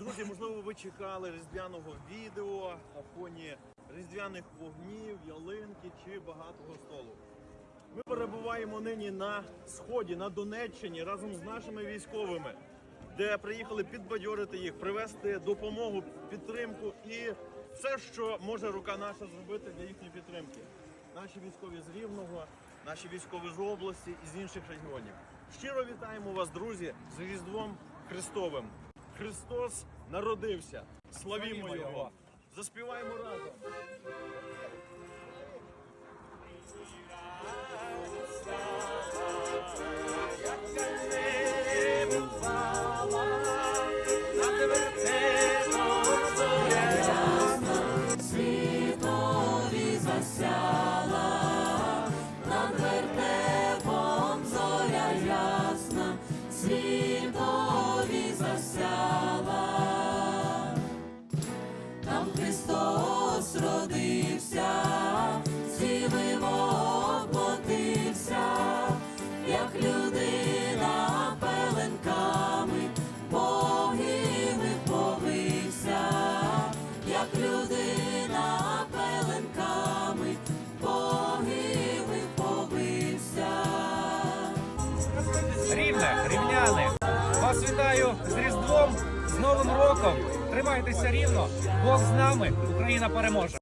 Друзі, можливо, ви чекали різдвяного відео на фоні різдвяних вогнів, ялинки чи багатого столу. Ми перебуваємо нині на сході, на Донеччині разом з нашими військовими, де приїхали підбадьорити їх, привезти допомогу, підтримку і все, що може рука наша зробити для їхньої підтримки. Наші військові з Рівного, наші військові з області і з інших регіонів. Щиро вітаємо вас, друзі, з Різдвом Христовим. Христос народився. Славімо! Його! Заспіваємо разом. Родився, сівиво оплотився, як людина пеленками, богими повився, як людина пеленками, богими повився. Рівне, рівняни. Вас вітаю з Різдвом, з Новим роком. Тримайтеся рівно. Бог з нами. Україна переможе.